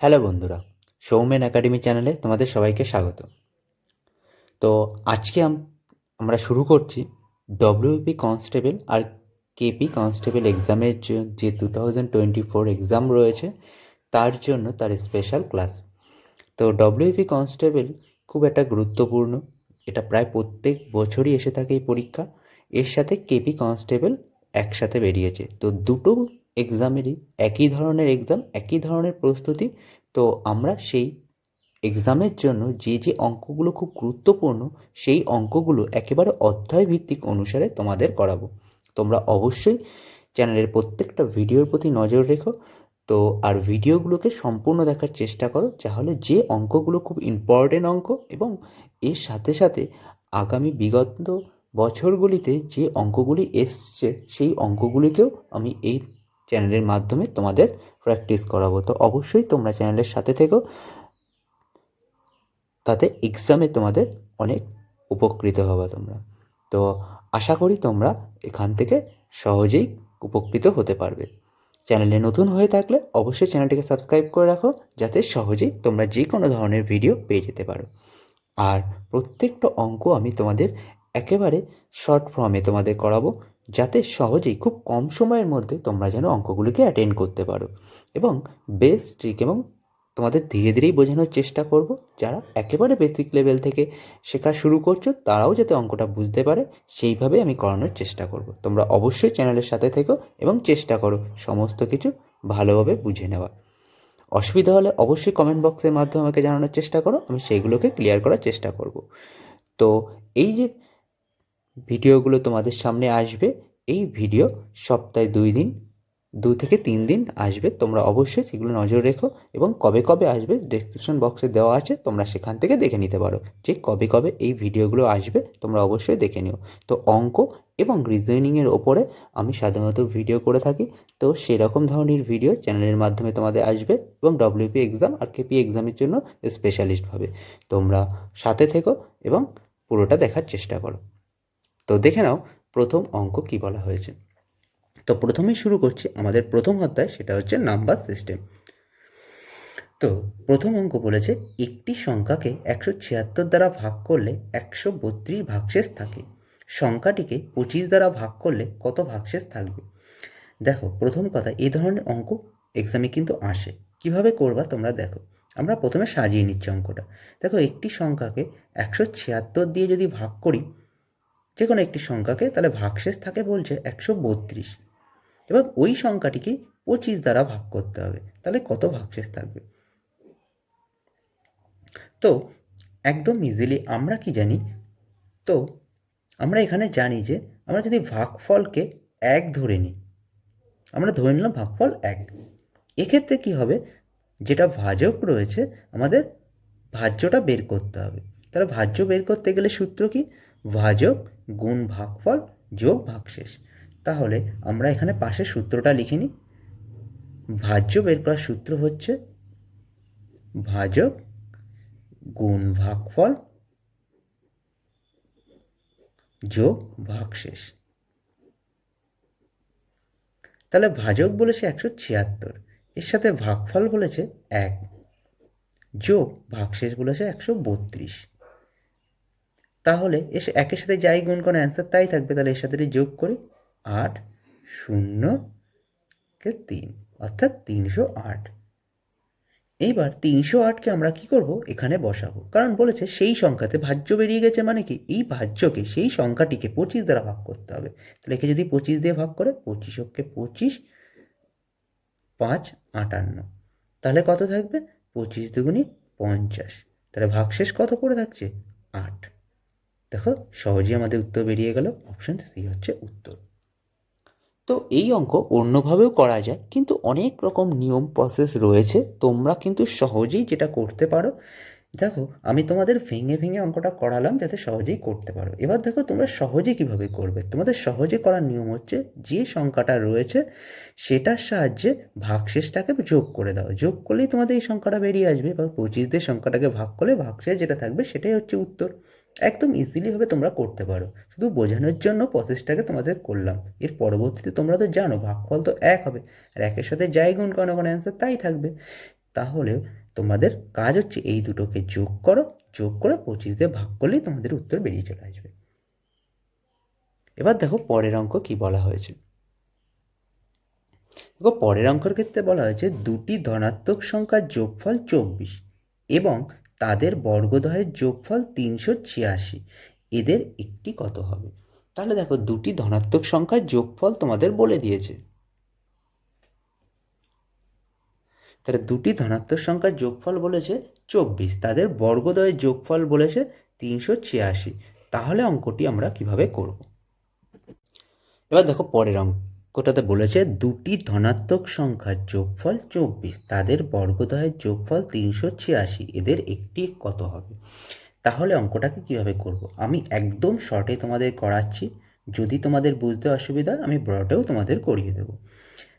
Hello বন্ধুরা, Soumen academy চ্যানেলে তোমাদের সবাইকে স্বাগত। তো আজকে আমরা শুরু করছি ডব্লিউপি কনস্টেবল আর কেপি কনস্টেবল এক্সামের যে two thousand twenty four exam রয়েছে, তার জন্য তার স্পেশাল ক্লাস তো ডব্লিউপি কনস্টেবল খুব একটা গুরুত্বপূর্ণ, এটা প্রায় প্রত্যেক বছরই এসে থাকে এই পরীক্ষা। এর সাথে কেপি কনস্টেবল একসাথে বেরিয়েছে। তো দুটো এক্সামেরই একই ধরনের এক্সাম একই ধরনের প্রস্তুতি। তো আমরা সেই এক্সামের জন্য যে যে অঙ্কগুলো খুব গুরুত্বপূর্ণ, সেই অঙ্কগুলো একেবারে অধ্যায় ভিত্তিক অনুসারে তোমাদের করাবো। তোমরা অবশ্যই চ্যানেলের প্রত্যেকটা ভিডিওর প্রতি নজর রেখো। তো আর ভিডিওগুলোকে সম্পূর্ণ দেখার চেষ্টা করো তাহলে যে অঙ্কগুলো খুব ইম্পর্টেন্ট অঙ্ক এবং এর সাথে সাথে আগামী বিগত বছরগুলিতে যে অঙ্কগুলি এসছে, সেই অঙ্কগুলিকেও আমি এই চ্যানেলের মাধ্যমে তোমাদের প্র্যাকটিস করাবো। তো অবশ্যই তোমরা চ্যানেলের সাথে থেকো। তাতে এক্সামে তোমাদের অনেক উপকৃত হবে তোমরা। তো আশা করি তোমরা এখান থেকে সহজেই উপকৃত হতে পারবে। চ্যানেলে নতুন হয়ে থাকলে অবশ্যই চ্যানেলটিকে সাবস্ক্রাইব করে রাখো, যাতে সহজেই তোমরা যে কোনো ধরনের ভিডিও পেয়ে যেতে পারো। আর প্রত্যেকটা অঙ্ক আমি তোমাদের একেবারে শর্ট ফর্মে তোমাদের করাবো। যাতে সহজেই খুব কম সময়ের মধ্যে তোমরা যেন অঙ্কগুলিকে অ্যাটেন্ড করতে পারো। এবং বেস ট্রিক এবং তোমাদের ধীরে ধীরেই বোঝানোর চেষ্টা করব। যারা একেবারে বেসিক লেভেল থেকে শেখা শুরু করছ, তারাও যাতে অঙ্কটা বুঝতে পারে, সেইভাবে আমি করানোর চেষ্টা করব। তোমরা অবশ্যই চ্যানেলের সাথে থেকো এবং চেষ্টা করো সমস্ত কিছু ভালোভাবে বুঝে নেওয়া অসুবিধা হলে অবশ্যই কমেন্ট বক্সের মাধ্যমে আমাকে জানানোর চেষ্টা করো, আমি সেইগুলোকে ক্লিয়ার করার চেষ্টা করব। তো এই যে ভিডিওগুলো তোমাদের সামনে আসবে। এই ভিডিও সপ্তাহে দুই দিন, দু থেকে তিন দিন আসবে। তোমরা অবশ্যই সেগুলো নজর রেখো এবং কবে কবে আসবে ডেসক্রিপশন বক্সে দেওয়া আছে, তোমরা সেখান থেকে দেখে নিতে পারো যে কবে কবে এই ভিডিওগুলো আসবে, তোমরা অবশ্যই দেখে নিও। তো অঙ্ক এবং রিজনিংয়ের ওপরে আমি সাধারণত ভিডিও করে থাকি। তো সেরকম ধরনের ভিডিও চ্যানেলের মাধ্যমে তোমাদের আসবে এবং ডব্লিউপি এক্সাম আর কেপি এক্সামের জন্য স্পেশালিস্টভাবে তোমরা সাথে থেকো এবং পুরোটা দেখার চেষ্টা করো। তো দেখে নাও প্রথম অঙ্ক কি বলা হয়েছে। তো প্রথমেই শুরু করছি আমাদের প্রথম অধ্যায়, সেটা হচ্ছে নাম্বার সিস্টেম। তো প্রথম অঙ্ক বলেছে, একটি সংখ্যাকে একশো ছিয়াত্তর দ্বারা ভাগ করলে একশো বত্রিশ ভাগশেষ থাকে। সংখ্যাটিকে পঁচিশ দ্বারা ভাগ করলে কত ভাগশেষ থাকবে? দেখো, প্রথম কথা এই ধরনের অঙ্ক এক্সামে কিন্তু আসে। কীভাবে করবা তোমরা দেখো। আমরা প্রথমে সাজিয়ে নিচ্ছি অঙ্কটা। দেখো, একটি সংখ্যাকে একশো ছিয়াত্তর দিয়ে যদি ভাগ করি যে কোনো একটি সংখ্যাকে তাহলে ভাগশেষ থাকে বলছে একশো বত্রিশ। এবার ওই সংখ্যাটিকে পঁচিশ দ্বারা ভাগ করতে হবে, তাহলে কত ভাগশেষ থাকবে? তো একদম ইজিলি আমরা কি জানি? তো আমরা এখানে জানি যে আমরা যদি ভাগফলকে এক ধরে নিই, আমরা ধরে নিলাম ভাগফল এক। এক্ষেত্রে কি হবে? যেটা ভাজক রয়েছে, আমাদের ভাজ্যটা বের করতে হবে। তাহলে ভাজ্য বের করতে গেলে সূত্র কি? ভাজক গুণ ভাগফল যোগ ভাগশেষ। তাহলে আমরা এখানে পাশে সূত্রটা লিখে নিই। ভাজ্য বের করার সূত্র হচ্ছে ভাজক গুণ ভাগফল যোগ ভাগশেষ। তাহলে ভাজক বলেছে একশো ছিয়াত্তর, এর সাথে ভাগফল বলেছে এক, যোগ ভাগশেষ বলেছে একশো বত্রিশ। তাহলে এসে একের সাথে যাই গুণ করে অ্যান্সার তাই থাকবে, তাহলে এর সাথে যোগ করি, আট শূন্য কে তিন, অর্থাৎ তিনশো আট। এইবার তিনশো আটকে আমরা কি করব? এখানে বসাবো। কারণ বলেছে সেই সংখ্যাতে ভাজ্য বেরিয়ে গেছে মানে কি? এই ভাজ্যকে, সেই সংখ্যাটিকে পঁচিশ দ্বারা ভাগ করতে হবে। তাহলে একে যদি পঁচিশ দিয়ে ভাগ করে, পঁচিশ পঁচিশকে পঁচিশ, পাঁচ, আটান্ন। তাহলে কত থাকবে? পঁচিশ দুগুণি পঞ্চাশ। তাহলে ভাগশেষ কত পড়ে থাকছে? আট। দেখো, সহজেই আমাদের উত্তর বেরিয়ে গেল। অপশান সি হচ্ছে উত্তর। তো এই অঙ্ক অন্যভাবেও করা যায়, কিন্তু অনেক রকম নিয়ম প্রসেস রয়েছে। তোমরা কিন্তু সহজেই যেটা করতে পারো। দেখো, আমি তোমাদের ভেঙে ভেঙে অঙ্কটা করালাম, যাতে সহজেই করতে পারো। এবার দেখো, তোমরা সহজে কীভাবে করবে? তোমাদের সহজে করার নিয়ম হচ্ছে, যে সংখ্যাটা রয়েছে, সেটার সাহায্যে ভাগশেষটাকে যোগ করে দাও। যোগ করলেই তোমাদের এই সংখ্যাটা বেরিয়ে আসবে, বা পঁচিশ দিয়ে সংখ্যাটাকে ভাগ করলে ভাগশেষ যেটা থাকবে, সেটাই হচ্ছে উত্তর। একদম ইজিলিভাবে তোমরা করতে পারো। শুধু বোঝানোর জন্য প্রসেসটাকে তোমাদের করলাম। এর পরবর্তীতে তোমরা তো জানো, ভাগফল তো এক হবে। আর একের সাথে যাই গুণ কোনো কোনো অ্যান্সার তাই থাকবে। তাহলে তোমাদের কাজ হচ্ছে এই দুটোকে যোগ করো, যোগ করে পঁচিশ দিয়ে ভাগ করলেই তোমাদের উত্তর বেরিয়ে চলে আসবে। এবার দেখো পরের অঙ্ক কি বলা হয়েছে। দেখো পরের অঙ্কের ক্ষেত্রে বলা হয়েছে দুটি ধনাত্মক সংখ্যার যোগফল চব্বিশ এবং তাদের বর্গদয়ের যোগফল তিনশো ছিয়াশি। এদের একটি কত হবে? তাহলে দেখো, দুটি ধনাত্মক সংখ্যার যোগফল তোমাদের বলে দিয়েছে। তাহলে দুটি ধনাত্মক সংখ্যার যোগফল বলেছে চব্বিশ। তাদের বর্গদয়ের যোগফল বলেছে তিনশো ছিয়াশি। তাহলে অঙ্কটি আমরা কীভাবে করব? এবার দেখো পরের অঙ্কটাতে বলেছে, দুটি ধনাত্মক সংখ্যার যোগফল চব্বিশ, তাদের বর্গদয়ের যোগফল তিনশো ছিয়াশি, এদের একটি কত হবে? তাহলে অঙ্কটাকে কীভাবে করব? আমি একদম শর্টে তোমাদের করাচ্ছি, যদি তোমাদের বুঝতে অসুবিধা আমি ব্রডেও তোমাদের করিয়ে দেবো।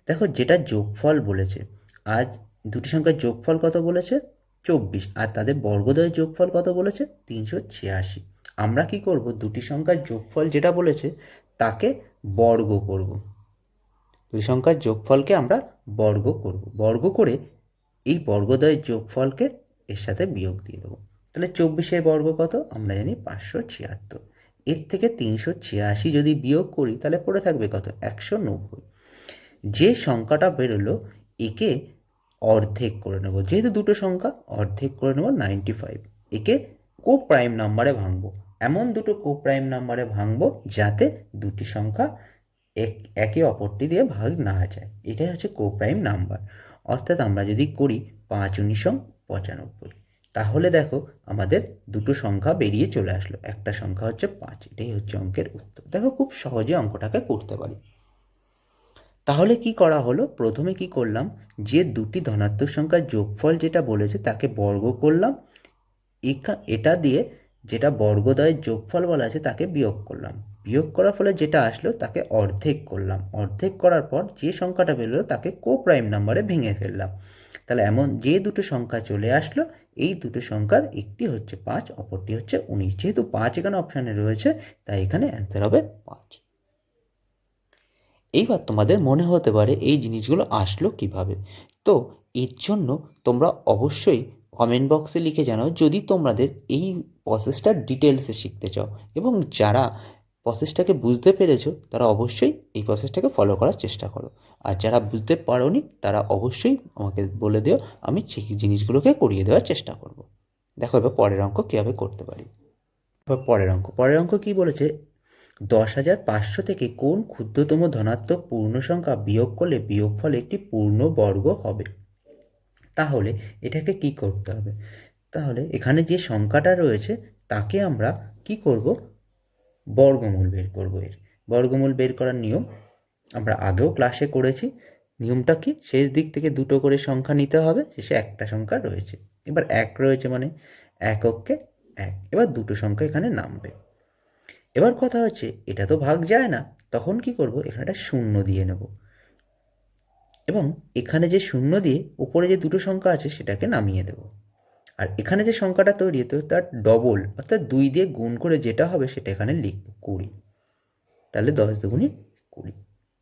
দেখো, যেটা যোগফল বলেছে, আজ দুটি সংখ্যার যোগফল কত বলেছে? চব্বিশ, আর তাদের বর্গদয়ের যোগফল কত বলেছে? তিনশো ছিয়াশি। আমরা কি করব? দুটি সংখ্যার যোগফল যেটা বলেছে, তাকে বর্গ করব। দুই সংখ্যার যোগফলকে আমরা বর্গ করব। বর্গ করে এই বর্গদয়ের যোগফলকে এর সাথে বিয়োগ দিয়ে দেবো। তাহলে চব্বিশের বর্গ কত? আমরা জানি পাঁচশো ছিয়াত্তর। এর থেকে তিনশো ছিয়াশি যদি বিয়োগ করি, তাহলে পড়ে থাকবে কত? একশো নব্বই। যে সংখ্যাটা বেরোলো, একে অর্ধেক করে নেব। যেহেতু দুটো সংখ্যা, অর্ধেক করে নেব নাইনটি ফাইভ। একে কো প্রাইম নাম্বারে ভাঙবো। এমন দুটো কো প্রাইম নাম্বারে ভাঙবো যাতে দুটি সংখ্যা এক, একে অপরটি দিয়ে ভাগ না যায়। এটাই হচ্ছে কো প্রাইম নাম্বার অর্থাৎ আমরা যদি করি পাঁচ উনিশম পঁচানব্বই, তাহলে দেখো আমাদের দুটো সংখ্যা বেরিয়ে চলে আসলো। একটা সংখ্যা হচ্ছে পাঁচ, এটাই হচ্ছে অঙ্কের উত্তর। দেখো খুব সহজে অঙ্কটাকে করতে পারি। তাহলে কি করা হলো? প্রথমে কি করলাম, যে দুটি ধনাত্মক সংখ্যার যোগফল যেটা বলেছে তাকে বর্গ করলাম। এটা দিয়ে যেটা বর্গদয়ের যোগফল বলা আছে তাকে বিয়োগ করলাম। বিয়োগ করার ফলে যেটা আসলো, তাকে অর্ধেক করলাম। অর্ধেক করার পর যে সংখ্যাটা বেরোলো, তাকে কো প্রাইম নাম্বারে ভেঙে ফেললাম। তাহলে এমন যে দুটো সংখ্যা চলে আসলো, এই দুটো সংখ্যার একটি হচ্ছে পাঁচ, অপরটি হচ্ছে উনিশ। যেহেতু পাঁচ এখানে অপশানে রয়েছে, তাই এখানে অ্যান্সার হবে পাঁচ। এইবার তোমাদের মনে হতে পারে এই জিনিসগুলো আসলো কীভাবে? তো এর জন্য তোমরা অবশ্যই কমেন্ট বক্সে লিখে জানাও, যদি তোমাদের এই প্রসেসটা ডিটেলসে শিখতে চাও। এবং যারা প্রসেসটাকে বুঝতে পেরেছ, তারা অবশ্যই এই প্রসেসটাকে ফলো করার চেষ্টা করো। আর যারা বুঝতে পারোনি, তারা অবশ্যই আমাকে বলে দিও, আমি সেই জিনিসগুলোকে করিয়ে দেওয়ার চেষ্টা করব। দেখো এবার পরের অঙ্ক কীভাবে করতে পারি। এবার পরের অঙ্ক পরের অঙ্ক কী বলেছে? দশ হাজার পাঁচশো থেকে কোন ক্ষুদ্রতম ধনাত্মক পূর্ণ সংখ্যা বিয়োগ করলে বিয়োগফল একটি পূর্ণ বর্গ হবে? তাহলে এটাকে কি করতে হবে? তাহলে এখানে যে সংখ্যাটা রয়েছে, তাকে আমরা কি করব? বর্গমূল বের করব এর। বর্গমূল বের করার নিয়ম আমরা আগেও ক্লাসে করেছি। নিয়মটা কি? শেষ দিক থেকে দুটো করে সংখ্যা নিতে হবে, শেষে একটা সংখ্যা রয়েছে। এবার এক রয়েছে মানে এককে এক। এবার দুটো সংখ্যা এখানে নামবে। এবার কথা হচ্ছে, এটা তো ভাগ যায় না। তখন কি করব? এখানে একটা শূন্য দিয়ে নেব। এবং এখানে যে শূন্য দিয়ে উপরে যে দুটো সংখ্যা আছে, সেটাকে নামিয়ে দেব। আর এখানে যে সংখ্যাটা তৈরি হতো তার ডবল অর্থাৎ দুই দিয়ে গুণ করে যেটা হবে সেটা এখানে লিখব কুড়ি। তাহলে দশ দুগুণি কুড়ি।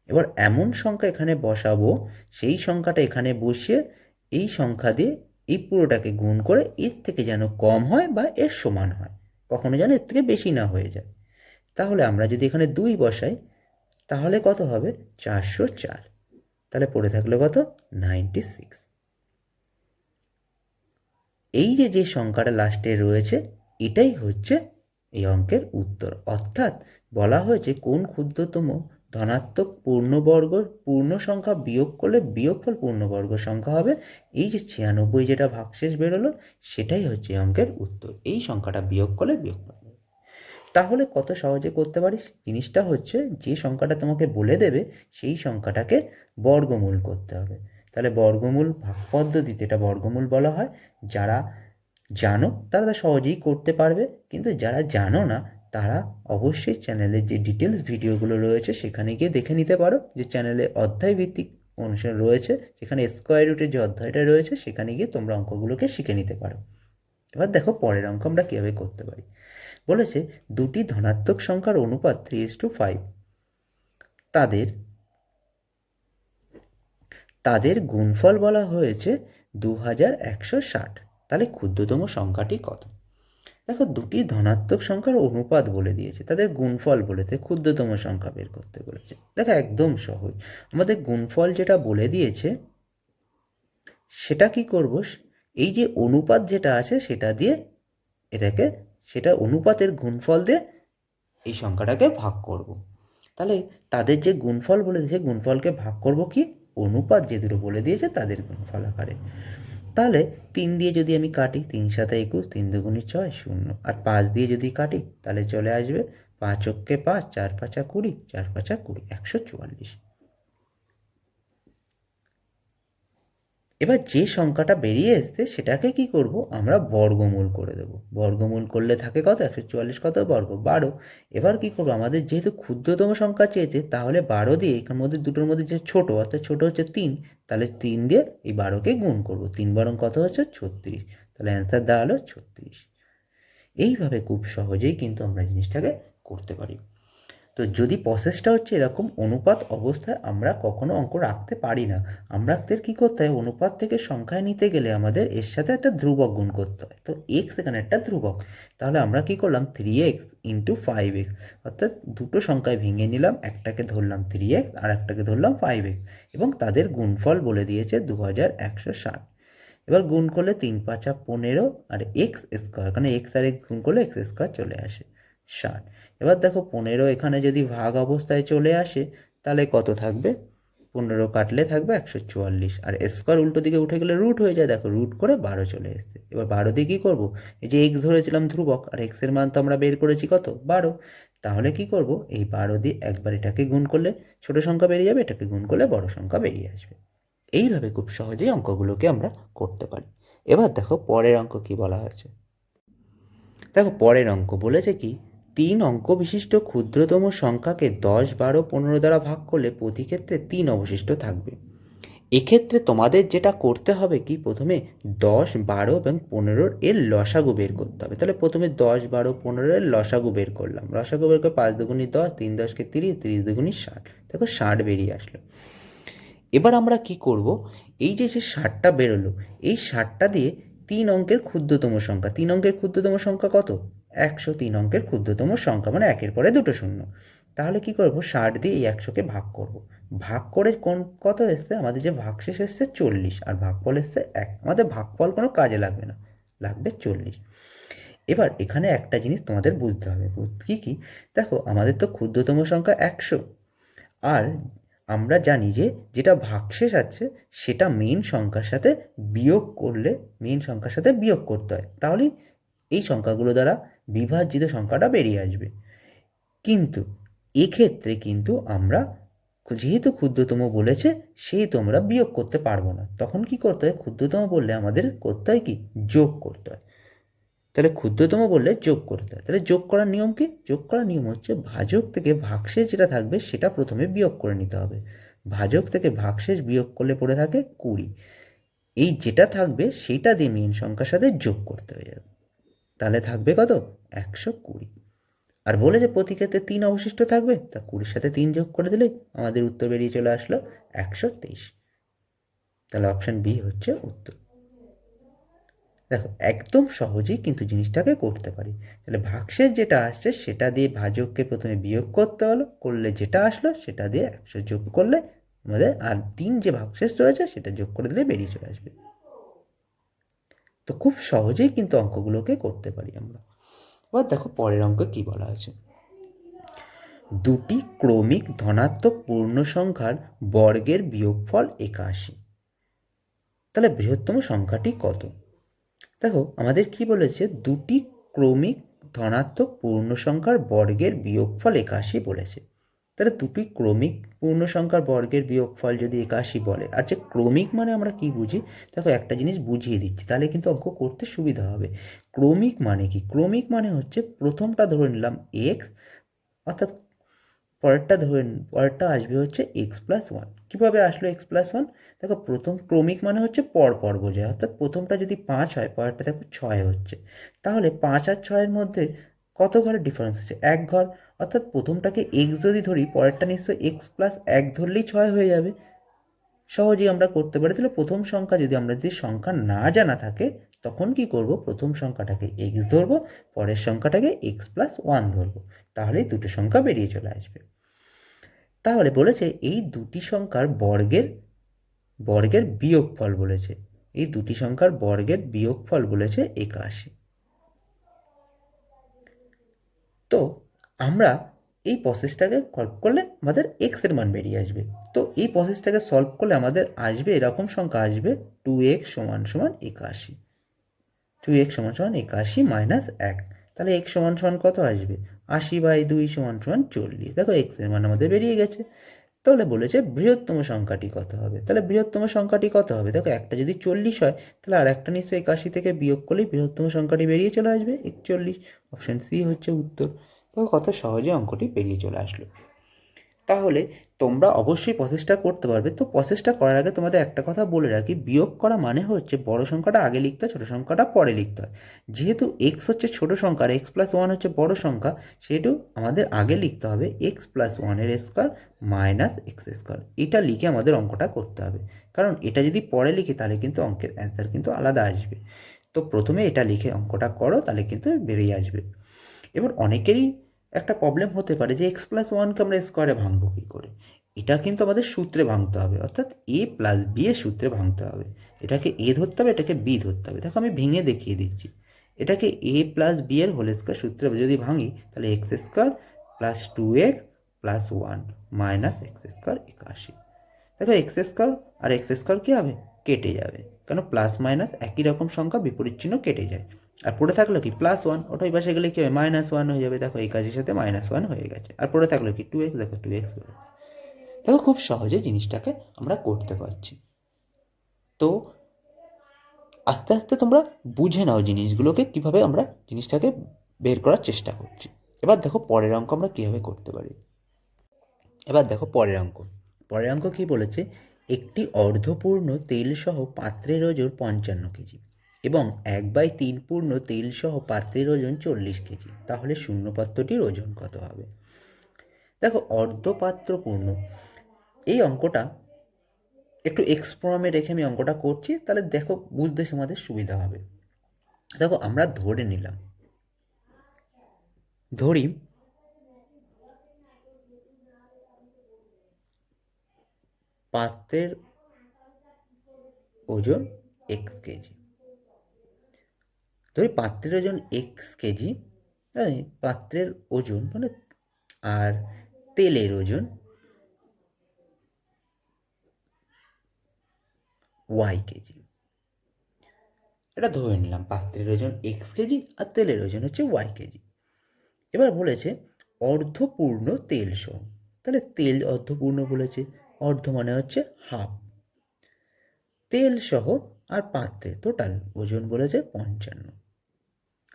এবার এমন সংখ্যা এখানে বসাবো, সেই সংখ্যাটা এখানে বসিয়ে এই সংখ্যা দিয়ে এই পুরোটাকে গুণ করে এর থেকে যেন কম হয় বা এর সমান হয়। কখনো যেন এর থেকে বেশি না হয়ে যায়। তাহলে আমরা যদি এখানে দুই বসাই, তাহলে কত হবে? চারশো চার। তাহলে পড়ে থাকল কত? Ninety six. এই যে যে সংখ্যাটা লাস্টে রয়েছে, এটাই হচ্ছে এই অঙ্কের উত্তর। অর্থাৎ বলা হয়েছে কোন ক্ষুদ্রতম ধনাত্মক পূর্ণবর্গ, পূর্ণ সংখ্যা বিয়োগ করলে বিয়োগফল পূর্ণবর্গ সংখ্যা হবে। এই যে ছিয়ানব্বই যেটা ভাগশেষ বেরোলো, সেটাই হচ্ছে অঙ্কের উত্তর। এই সংখ্যাটা বিয়োগ করলে বিয়োগফল তাহলে কত সহজে করতে পারিস? জিনিসটা হচ্ছে যে সংখ্যাটা তোমাকে বলে দেবে, সেই সংখ্যাটাকে বর্গমূল করতে হবে। তাহলে বর্গমূল ভাগ পদ্ধতিতে এটা বর্গমূল বলা হয়। যারা জানো, তারা সহজেই করতে পারবে। কিন্তু যারা জানো না, তারা অবশ্যই চ্যানেলের যে ডিটেলস ভিডিওগুলো রয়েছে, সেখানে গিয়ে দেখে নিতে পারো। যে চ্যানেলে অধ্যায় ভিত্তিক অনুষ্ঠান রয়েছে, যেখানে স্কোয়ার রুটের যে অধ্যায়টা রয়েছে, সেখানে গিয়ে তোমরা অঙ্কগুলোকে শিখে নিতে পারো। এবার দেখো পরের অঙ্ক আমরা কীভাবে করতে পারি। বলেছে, দুটি ধনাত্মক সংখ্যার অনুপাত থ্রি ইস টু ফাইভ তাদের তাদের গুণফল বলা হয়েছে দু হাজার একশো ষাট। তাহলে ক্ষুদ্রতম সংখ্যাটি কত? দেখো, দুটি ধনাত্মক সংখ্যার অনুপাত বলে দিয়েছে, তাদের গুণফল বলেতে ক্ষুদ্রতম সংখ্যা বের করতে বলেছে। দেখো, একদম সহজ। আমাদের গুণফল যেটা বলে দিয়েছে, সেটা কি করব? এই যে অনুপাত যেটা আছে, সেটা দিয়ে এটাকে, সেটা অনুপাতের গুণফল দিয়ে এই সংখ্যাটাকে ভাগ করব। তাহলে তাদের যে গুণফল বলে দিয়েছে গুণফলকে ভাগ করব কি? অনুপাত যে দুটো বলে দিয়েছে, তাদের গুণফল আকারে। তাহলে তিন দিয়ে যদি আমি কাটি, তিন সাথে একুশ, তিন দুগুণে ছয়, শূন্য। আর পাঁচ দিয়ে যদি কাটি, তাহলে চলে আসবে পাঁচ অক্ষে পাঁচ, চার পাঁচা কুড়ি, চার পাঁচা কুড়ি, একশো চুয়াল্লিশ। এবার যে সংখ্যাটা বেরিয়ে এসছে, সেটাকে কি করব? আমরা বর্গমূল করে দেব। বর্গমূল করলে থাকে কত? একশো চুয়াল্লিশ কত? বর্গ বারো। এবার কি করব? আমাদের যেহেতু ক্ষুদ্রতম সংখ্যা চেয়েছে, তাহলে বারো দিয়ে এখান মধ্যে দুটোর মধ্যে যে ছোটো, অর্থাৎ ছোটো হচ্ছে তিন, তাহলে তিন দিয়ে এই বারোকে গুণ করব। তিন বারং কত হচ্ছে? ছত্রিশ। তাহলে অ্যান্সার দাঁড়াল ছত্রিশ। এইভাবে খুব সহজেই কিন্তু আমরা জিনিসটাকে করতে পারি। তো যদি প্রসেসটা হচ্ছে এরকম অনুপাত অবস্থায় আমরা কখনো অঙ্ক রাখতে পারি না আমাদের কী করতে হয়? অনুপাত থেকে সংখ্যায় নিতে গেলে আমাদের এর সাথে একটা ধ্রুবক গুণ করতে হয়। তো এক্স এখানে একটা ধ্রুবক। তাহলে আমরা কী করলাম? Three X into five X অর্থাৎ দুটো সংখ্যায় ভেঙে নিলাম, একটাকে ধরলাম থ্রি এক্স আর একটাকে ধরলাম ফাইভ এক্স এবং তাদের গুণফল বলে দিয়েছে দু হাজার একশো ষাট। এবার গুণ করলে তিন পাঁচা পনেরো আর এক্স স্কোয়ার এখানে এক্স আর এক্স গুণ করলে এক্স স্কোয়ার চলে আসে ষাট। এবার দেখো পনেরো এখানে যদি ভাগ অবস্থায় চলে আসে, তাহলে কত থাকবে? পনেরো কাটলে থাকবে একশো চুয়াল্লিশ। আর স্কোয়ার উল্টো দিকে উঠে গেলে রুট হয়ে যায়, দেখো রুট করে বারো চলে এসছে। এবার বারো দিয়ে কী করব? এই যে এক্স ধরেছিলাম ধ্রুবক, আর এক্সের মান তো আমরা বের করেছি কত? বারো। তাহলে কি করব? এই বারো দিয়ে একবার এটাকে গুণ করলে ছোট সংখ্যা বেরিয়ে যাবে, এটাকে গুণ করলে বড় সংখ্যা বেরিয়ে আসবে। এইভাবে খুব সহজেই অঙ্কগুলোকে আমরা করতে পারি। এবার দেখো পরের অঙ্ক কি বলা হয়েছে? দেখো পরের অঙ্ক বলেছে কি তিন অঙ্ক বিশিষ্ট ক্ষুদ্রতম সংখ্যাকে দশ, বারো, পনেরো দ্বারা ভাগ করলে প্রতি ক্ষেত্রে তিন অবশিষ্ট থাকবে। এক্ষেত্রে তোমাদের যেটা করতে হবে কি, প্রথমে দশ, বারো এবং পনেরোর এর লসাগু বের করতে হবে। তাহলে প্রথমে দশ, বারো পনেরো এর লসাগু বের করলাম। লসাগু বের করে পাঁচ দুগুণি দশ, তিন দশকে তিরিশ তিরিশ দুগুণি ষাট। দেখো ষাট বেরিয়ে আসলো। এবার আমরা কি করব? এই যে যে ষাটটা বেরোলো, এই ষাটটা দিয়ে তিন অঙ্কের ক্ষুদ্রতম সংখ্যা, তিন অঙ্কের ক্ষুদ্রতম সংখ্যা কত? একশো তিন অঙ্কের ক্ষুদ্রতম সংখ্যা মানে একের পরে দুটো শূন্য। তাহলে কি করব? ষাট দিয়ে এই একশোকে ভাগ করব। ভাগ করে কোন, কত এসছে? আমাদের যে ভাগশেষ এসছে চল্লিশ, আর ভাগফল এসছে এক। আমাদের ভাগফল কোনো কাজে লাগবে না, লাগবে চল্লিশ। এবার এখানে একটা জিনিস তোমাদের বুঝতে হবে। কী কী? দেখো, আমাদের তো ক্ষুদ্রতম সংখ্যা একশো। আর আমরা জানি যে যেটা ভাগশেষ আছে, সেটা মেন সংখ্যার সাথে বিয়োগ করলে মেন সংখ্যার সাথে বিয়োগ করতে হয়। তাহলেই এই সংখ্যাগুলো দ্বারা বিভাজিত সংখ্যাটা বেরিয়ে আসবে। কিন্তু এক্ষেত্রে কিন্তু আমরা যেহেতু ক্ষুদ্রতম বলেছে সেই তোমরা বিয়োগ করতে পারব না। তখন কি করতে হয়? ক্ষুদ্রতম বললে আমাদের করতে হয় কি? যোগ করতে হয়। তাহলে ক্ষুদ্রতম বললে যোগ করতে হয়। তাহলে যোগ করার নিয়ম কি? যোগ করার নিয়ম হচ্ছে ভাজক থেকে ভাগশেষ যেটা থাকবে, সেটা প্রথমে বিয়োগ করে নিতে হবে। ভাজক থেকে ভাগশেষ বিয়োগ করলে পড়ে থাকে কুড়ি। এই যেটা থাকবে সেইটা দিয়ে মেন সংখ্যার সাথে যোগ করতে হয়ে যাবে তাহলে থাকবে কত? একশো কুড়ি। আর বলে যে প্রতি ক্ষেত্রে তিন অবশিষ্ট থাকবে, তা কুড়ির সাথে তিন যোগ করে দিলেই আমাদের উত্তর বেরিয়ে চলে আসলো একশো তেইশ। তাহলে অপশান বি হচ্ছে উত্তর। দেখো, একদম সহজেই কিন্তু জিনিসটাকে করতে পারি। তাহলে ভাগশেষ যেটা আসছে সেটা দিয়ে ভাজককে প্রথমে বিয়োগ করতে হলো, করলে যেটা আসলো সেটা দিয়ে একশো যোগ করলে আমাদের আর তিন যে ভাগশেষ রয়েছে সেটা যোগ করে দিলে বেরিয়ে চলে আসবে। তো খুব সহজেই কিন্তু অঙ্কগুলোকে করতে পারি আমরা। এবার দেখো পরের অঙ্ক কী বলা আছে দুটি ক্রমিক ধনাত্মক পূর্ণ সংখ্যার বর্গের বিয়োগফল একাশি। তাহলে বৃহত্তম সংখ্যাটি কত? দেখো, আমাদের কি বলেছে? দুটি ক্রমিক ধনাত্মক পূর্ণ সংখ্যার বর্গের বিয়োগফল একাশি বলেছে। তাহলে দুটি ক্রমিক পূর্ণ সংখ্যার বর্গের বিয়োগফল যদি একাশি বলে, আর যে ক্রমিক মানে আমরা কি বুঝি? দেখো একটা জিনিস বুঝিয়ে দিচ্ছি, তাহলে কিন্তু অঙ্ক করতে সুবিধা হবে। ক্রমিক মানে কি? ক্রমিক মানে হচ্ছে প্রথমটা ধরে নিলাম এক্স অর্থাৎ পরেরটা ধরে পরেরটা আসবে হচ্ছে এক্স প্লাস ওয়ান কীভাবে আসলো এক্স প্লাস ওয়ান দেখো প্রথম ক্রমিক মানে হচ্ছে পর পর বোঝায় অর্থাৎ প্রথমটা যদি পাঁচ হয়, পরেরটা দেখো ছয় হচ্ছে। তাহলে পাঁচ আর ছয়ের মধ্যে কত ঘরের ডিফারেন্স আছে? এক ঘর। অর্থাৎ প্রথমটাকে এক্স যদি ধরি, পরেরটা নিশ্চয়ই এক্স প্লাস এক ধরলেই ছয় হয়ে যাবে। সহজেই আমরা করতে পারি। তাহলে প্রথম সংখ্যা যদি আমরা যদি সংখ্যা না জানা থাকে, তখন কি করব? প্রথম সংখ্যাটাকে এক্স ধরবো, পরের সংখ্যাটাকে এক্স প্লাস ওয়ান ধরবো। তাহলেই দুটো সংখ্যা বেরিয়ে চলে আসবে। তাহলে বলেছে, এই দুটি সংখ্যার বর্গের বর্গের বিয়োগফল বলেছে। এই দুটি সংখ্যার বর্গের বিয়োগফল বলেছে একাশি। তো আমরা এই প্রসেসটাকে সলভ করলে আমাদের এক্সের মান বেরিয়ে আসবে। তো এই প্রসেসটাকে সলভ করলে আমাদের আসবে এরকম সংখ্যা আসবে টু এক্স সমান সমান একাশি। টু এক্স সমান সমান একাশি মাইনাস এক। তাহলে এক্স সমান সমান কত আসবে? আশি বাই দুই সমান সমান চল্লিশ। দেখো এক্সের মান আমাদের বেরিয়ে গেছে। তাহলে বলেছে বৃহত্তম সংখ্যাটি কত হবে? তাহলে বৃহত্তম সংখ্যাটি কত হবে? দেখো একটা যদি চল্লিশ হয়, তাহলে আর একটা নিশ্চয়ই একাশি থেকে বিয়োগ করলেই বৃহত্তম সংখ্যাটি বেরিয়ে চলে আসবে। একচল্লিশ। অপশান সি হচ্ছে উত্তর। দেখো কত সহজে অঙ্কটি পেরিয়ে চলে আসলো। তাহলে তোমরা অবশ্যই প্রসেসটা করতে পারবে। তো প্রসেসটা করার আগে তোমাদের একটা কথা বলে রাখি। বিয়োগ করা মানে হচ্ছে বড় সংখ্যাটা আগে লিখতে হয়, ছোটো সংখ্যাটা পরে লিখতে হয়। যেহেতু এক্স হচ্ছে ছোটো সংখ্যা আর এক্স প্লাস ওয়ান হচ্ছে বড় সংখ্যা, সেহেতু আমাদের আগে লিখতে হবে এক্স প্লাস ওয়ানের স্কোয়ার মাইনাস এক্স স্কোয়ার এটা লিখে আমাদের অঙ্কটা করতে হবে। কারণ এটা যদি পরে লিখি, তাহলে কিন্তু অঙ্কের অ্যান্সার কিন্তু আলাদা আসবে। তো প্রথমে এটা লিখে অঙ্কটা করো, তাহলে কিন্তু বেরিয়ে আসবে। এবার অনেকেরই একটা প্রবলেম হতে পারে যে এক্স প্লাস ওয়ানকে আমরা স্কোয়ারে ভাঙবো কী করে? এটা কিন্তু আমাদের সূত্রে ভাঙতে হবে। অর্থাৎ এ প্লাস বি এর সূত্রে ভাঙতে হবে। এটাকে এ ধরতে হবে, এটাকে বি ধরতে হবে। দেখো আমি ভেঙে দেখিয়ে দিচ্ছি। এটাকে এ প্লাস বি এর হোল স্কোয়ার সূত্রে যদি ভাঙি, তাহলে X square plus two X plus one minus X square একাশি। দেখো এক্স স্কোয়ার আর এক্স স্কোয়ার কী হবে? কেটে যাবে। কেন? প্লাস মাইনাস একই রকম সংখ্যা, বিপরীত চিহ্ন কেটে যায়। আর পড়ে থাকল কি? প্লাস ওয়ান ওটা ওই পাশে গেলে কী হবে? মাইনাস ওয়ান হয়ে যাবে। দেখো, এই কাজের সাথে মাইনাস ওয়ান হয়ে গেছে। আর পড়ে থাকল কি? টু এক্স দেখো টু এক্স দেখো, খুব সহজে জিনিসটাকে আমরা করতে পারছি। তো আস্তে আস্তে তোমরা বুঝে নাও জিনিসগুলোকে, কীভাবে আমরা জিনিসটাকে বের করার চেষ্টা করছি। এবার দেখো, পরের অঙ্ক আমরা কীভাবে করতে পারি। এবার দেখো, পরের অঙ্ক। পরের অঙ্ক কী বলেছে? একটি অর্ধপূর্ণ তেলসহ পাত্রের ওজন পঞ্চান্ন কেজি। এবং এক বাই তিন পূর্ণ তেলসহ পাত্রের ওজন চল্লিশ কেজি। তাহলে শূন্য পাত্রটির ওজন কত হবে? দেখো, অর্ধপাত্র পূর্ণ। এই অঙ্কটা, একটু এক্সপ্রমে রেখে আমি অঙ্কটা করছি, তাহলে দেখো, বুঝতে আমাদের সুবিধা হবে। দেখো, আমরা ধরে নিলাম। ধরি, পাত্রের ওজন এক্স কেজি। ধরি পাত্রের ওজন এক্স কেজি পাত্রের ওজন মানে আর তেলের ওজন ওয়াই কেজি। এটা ধরে নিলাম পাত্রের ওজন এক্স কেজি আর তেলের ওজন হচ্ছে ওয়াই কেজি। এবার বলেছে অর্ধপূর্ণ তেল সহ তাহলে তেল অর্ধপূর্ণ বলেছে, অর্ধ মানে হচ্ছে হাফ তেল সহ আর পাত্রে টোটাল ওজন বলেছে পঞ্চান্ন।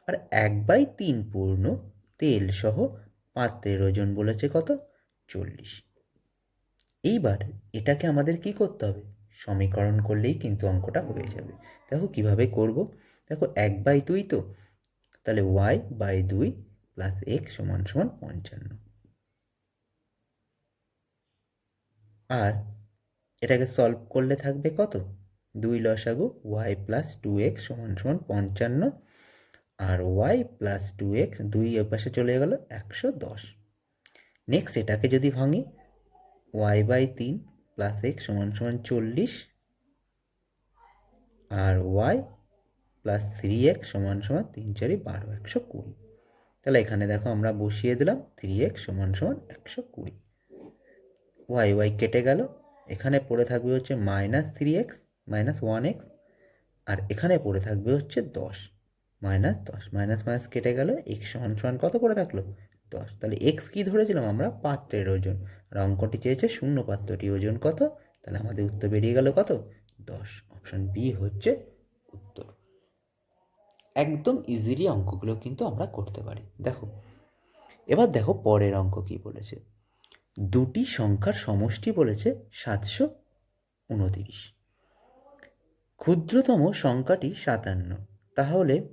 আর এক বাই তিন পূর্ণ তেল সহ পাত্রের ওজন বলেছে কত? চল্লিশ। এইবার এটাকে আমাদের কি করতে হবে? সমীকরণ করলেই কিন্তু অঙ্কটা হয়ে যাবে। দেখো কীভাবে করব? দেখো এক বাই দুই তো। তাহলে ওয়াই বাই দুই প্লাস এক্স সমান সমান পঞ্চান্ন। আর এটাকে সলভ করলে থাকবে কত? দুই লসাগু ওয়াই প্লাস টু এক্স সমান সমান পঞ্চান্ন। আর ওয়াই প্লাস টু এক্স দুই পাশে চলে গেল একশো দশ। নেক্সট এটাকে যদি ভাঙি ওয়াই বাই তিন প্লাস এক্স সমান সমান চল্লিশ আর ওয়াই প্লাস থ্রি এক্স সমান সমান তিন চারি বারো, একশো কুড়ি। তাহলে এখানে দেখো আমরা বসিয়ে দিলাম থ্রি এক্স সমান সমান একশো কুড়ি। ওয়াই ওয়াই কেটে গেল, এখানে পড়ে থাকবে হচ্ছে minus three x minus one x আর এখানে পড়ে থাকবে হচ্ছে দশ। মাইনাস দশ, মাইনাস মাইনাস কেটে গেল এক্স সমান সমান কত করে থাকল? দশ। তাহলে এক্স কী ধরেছিলাম আমরা? পাত্রের ওজন। আর অঙ্কটি চেয়েছে শূন্য পাত্রটি ওজন কত? তাহলে আমাদের উত্তর বেরিয়ে গেল কত? দশ। অপশান বি হচ্ছে উত্তর। একদম ইজিলি অঙ্কগুলো কিন্তু আমরা করতে পারি। দেখো, এবার দেখো পরের অঙ্ক কী বলেছে? দুটি সংখ্যার সমষ্টি বলেছে সাতশো উনতিরিশ। ক্ষুদ্রতম সংখ্যাটি সাতান্ন। তাহলে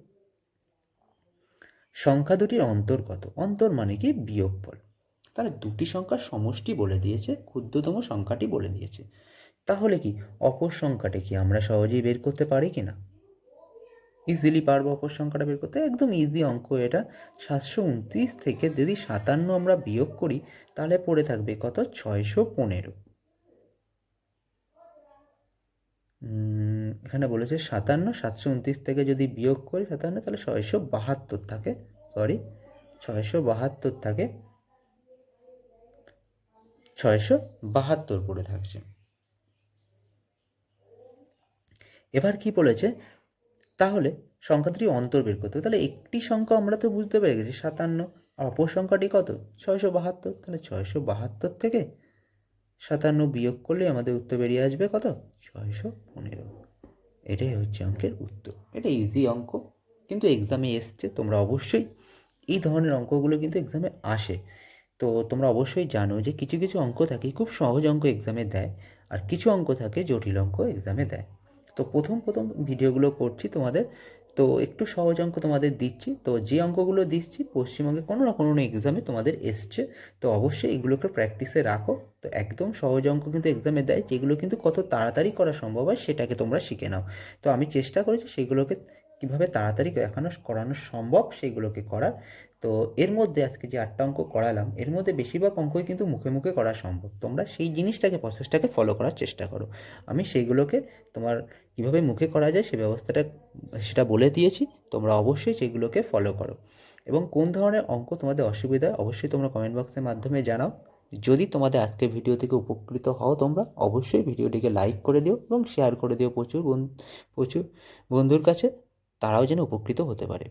সংখ্যা দুটির অন্তর্গত। অন্তর মানে কি? বিয়োগফল। তাহলে দুটি সংখ্যার সমষ্টি বলে দিয়েছে, ক্ষুদ্রতম সংখ্যাটি বলে দিয়েছে। তাহলে কি? অপর সংখ্যাটা কি আমরা সহজেই বের করতে পারি কি না? ইজিলি পারব অপর সংখ্যাটা বের করতে? একদম ইজি অঙ্ক এটা। সাতশো উনত্রিশ থেকে যদি সাতান্ন আমরা বিয়োগ করি, তাহলে পড়ে থাকবে কত? ছয়শো পনেরো। এখানে বলেছে সাতান্ন, সাতশো উনত্রিশ থেকে যদি বিয়োগ করি সাতান্ন, তাহলে ছয়শো বাহাত্তর থাকে। সরি ছয়শো বাহাত্তর থাকে। ছয়শো বাহাত্তর পড়ে থাকছে। এবার কি বলেছে? তাহলে সংখ্যাটি অন্তর বের করতে হবে। তাহলে একটি সংখ্যা আমরা তো বুঝতে পেরে গেছি, সাতান্ন। আর অপর সংখ্যাটি কত? ছয়শো বাহাত্তর। তাহলে ছয়শো বাহাত্তর থেকে সাতান্ন বিয়োগ করলে আমাদের উত্তর বেরিয়ে আসবে কত? ছয়শো পনেরো। এটাই হচ্ছে অঙ্কের উত্তর। এটা ইজি অঙ্ক, কিন্তু এক্সামে এসছে, তোমরা অবশ্যই এই ধরনের অঙ্কগুলো কিন্তু এক্সামে আসে। তো তোমরা অবশ্যই জানো যে কিছু কিছু অঙ্ক থাকে, খুব সহজ অঙ্ক এক্সামে দেয়, আর কিছু অঙ্ক থাকে, জটিল অঙ্ক এক্সামে দেয়। তো প্রথম প্রথম ভিডিওগুলো করছি তোমাদের তো একটু সহজ অঙ্ক তোমাদের দিচ্ছি। তো যে অঙ্কগুলো দিচ্ছি, পশ্চিমবঙ্গে কোনো না কোনো এক্সামে তোমাদের এসছে। তো অবশ্যই এগুলোকে প্র্যাকটিসে রাখো। তো একদম সহজ অঙ্ক কিন্তু এক্সামে দেয়, যেগুলো কিন্তু কত তাড়াতাড়ি করা সম্ভব হয় সেটাকে তোমরা শিখে নাও। তো আমি চেষ্টা করেছি সেগুলোকে কীভাবে তাড়াতাড়ি দেখানো করানো সম্ভব সেগুলোকে করার। তো এর মধ্যে আজকে যে আটটা অঙ্ক করালাম, এর মধ্যে বেশিরভাগ অঙ্কই কিন্তু মুখে মুখে করা সম্ভব। তোমরা সেই জিনিসটাকে প্রসেসটাকে ফলো করার চেষ্টা করো। আমি সেইগুলোকে তোমার কীভাবে মুখে করা যায় সে ব্যবস্থাটা, সেটা বলে দিয়েছি। তোমরা অবশ্যই সেগুলোকে ফলো করো। এবং কোন ধরনের অঙ্ক তোমাদের অসুবিধা অবশ্যই তোমরা কমেন্ট বক্সের মাধ্যমে জানাও। যদি তোমাদের আজকের ভিডিও থেকে উপকৃত হও তোমরা, অবশ্যই ভিডিওটিকে লাইক করে দিও এবং শেয়ার করে দিও প্রচুর প্রচুর বন্ধুর কাছে। তারাও যেন উপকৃত হতে পারে।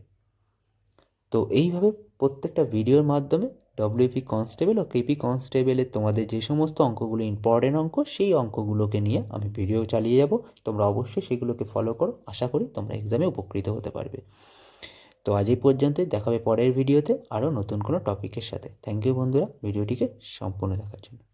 তো এইভাবে প্রত্যেকটা ভিডিওর মাধ্যমে ডব্লিউপি কনস্টেবল ও কেপি কনস্টেবলের তোমাদের যে সমস্ত অঙ্কগুলো ইম্পর্টেন্ট অঙ্ক, সেই অঙ্কগুলোকে নিয়ে আমি ভিডিও চালিয়ে যাব। তোমরা অবশ্যই সেগুলোকে ফলো করো। আশা করি তোমরা এক্সামে উপকৃত হতে পারবে। তো আজ এই পর্যন্তই। দেখাবে পরের ভিডিওতে আরও নতুন কোনো টপিকের সাথে। থ্যাংক ইউ বন্ধুরা। ভিডিওটিকে সম্পূর্ণ দেখার জন্য।